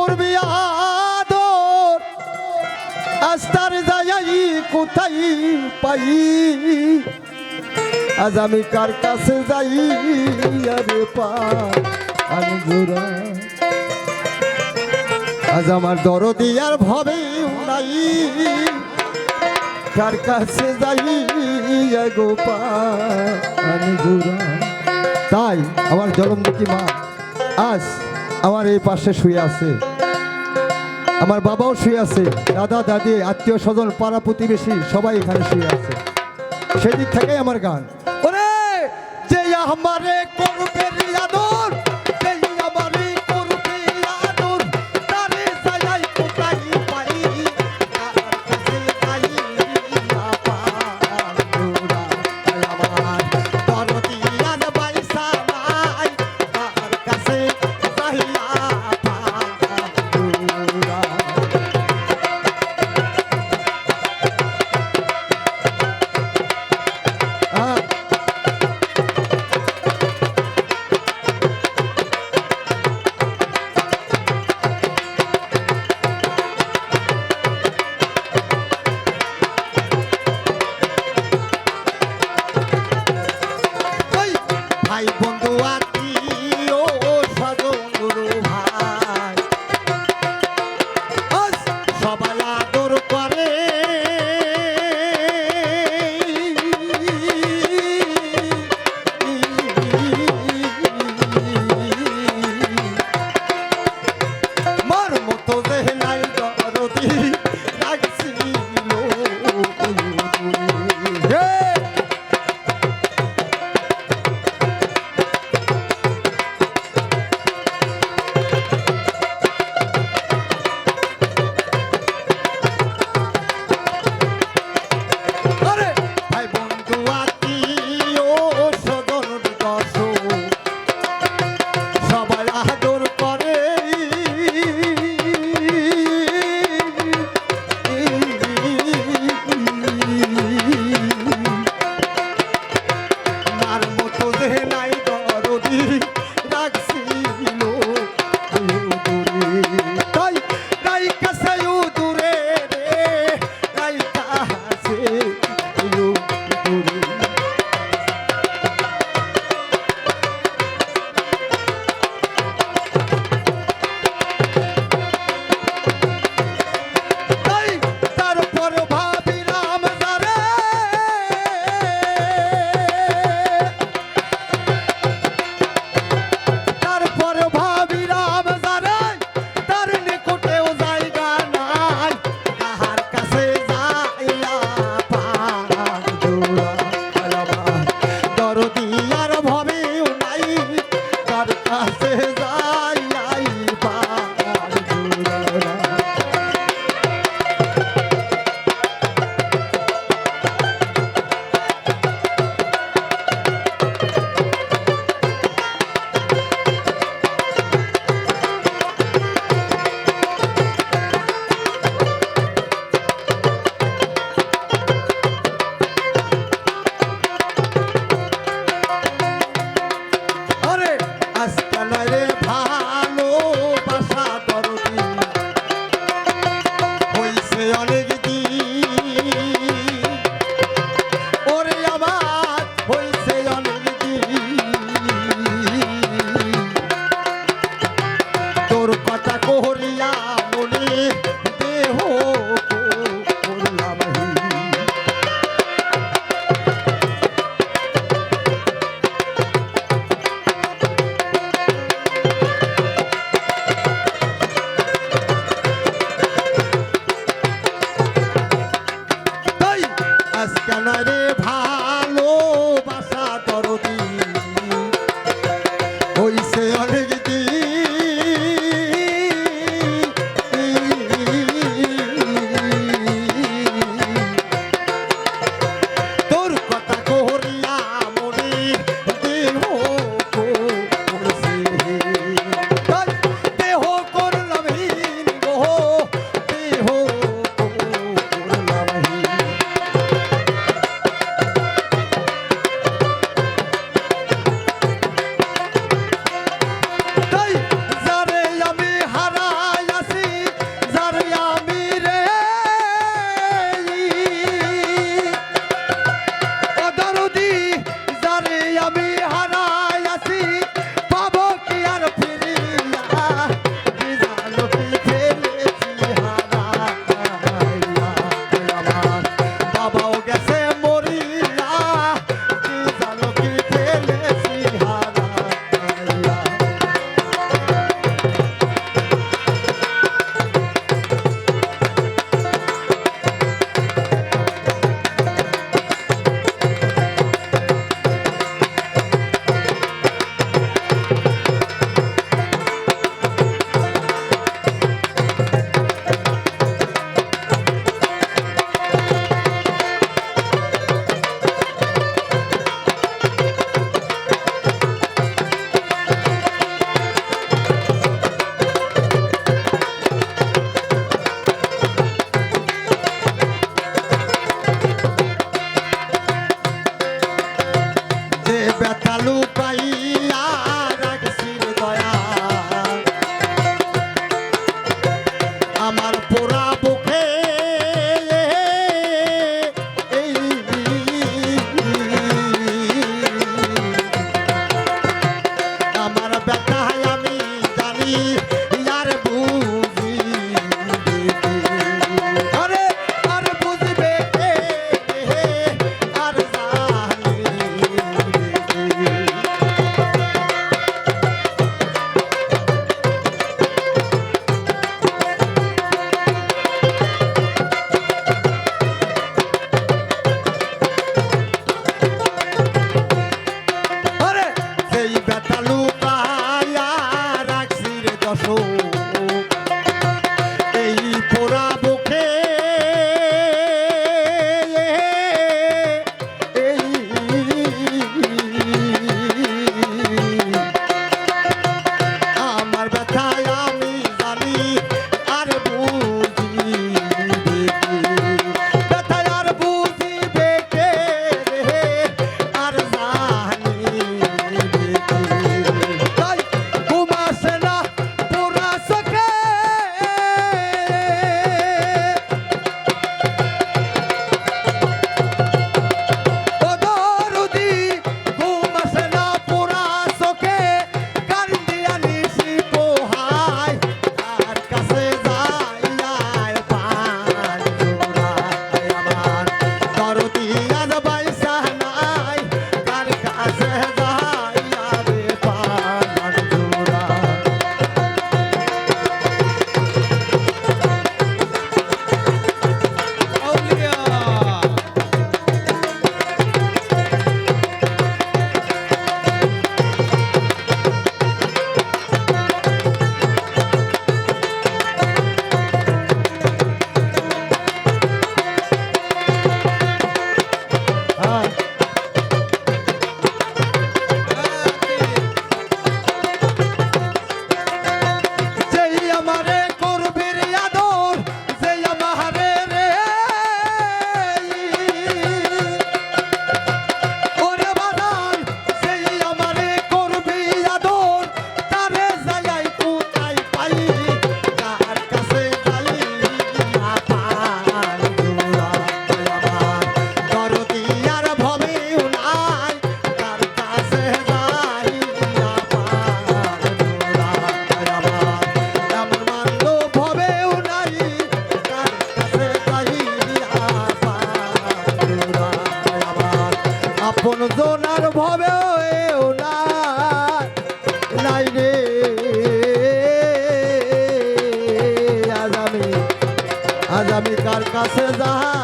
করবি আদর? আস্তার যাই কোথায় পাই? আজ আমি কার কাছে যাই? আরে পা আজ আমার দরদি আর ভবে নাই। কার কাছে যাই? গোপা আমি তাই আমার জলমুখী মা, আজ আমার এই পাশে শুয়ে আছে। আমার বাবাও শুয়ে আছে। দাদা, দাদি, আত্মীয় স্বজন, পাড়া প্রতিবেশী, সবাই এখানে শুয়ে আছে। সেদিক থেকেই আমার গান। যে আমারে করবে Soyons les জোনার ভবে নাই রে। আজ আজ আমি কার কাছে যাহা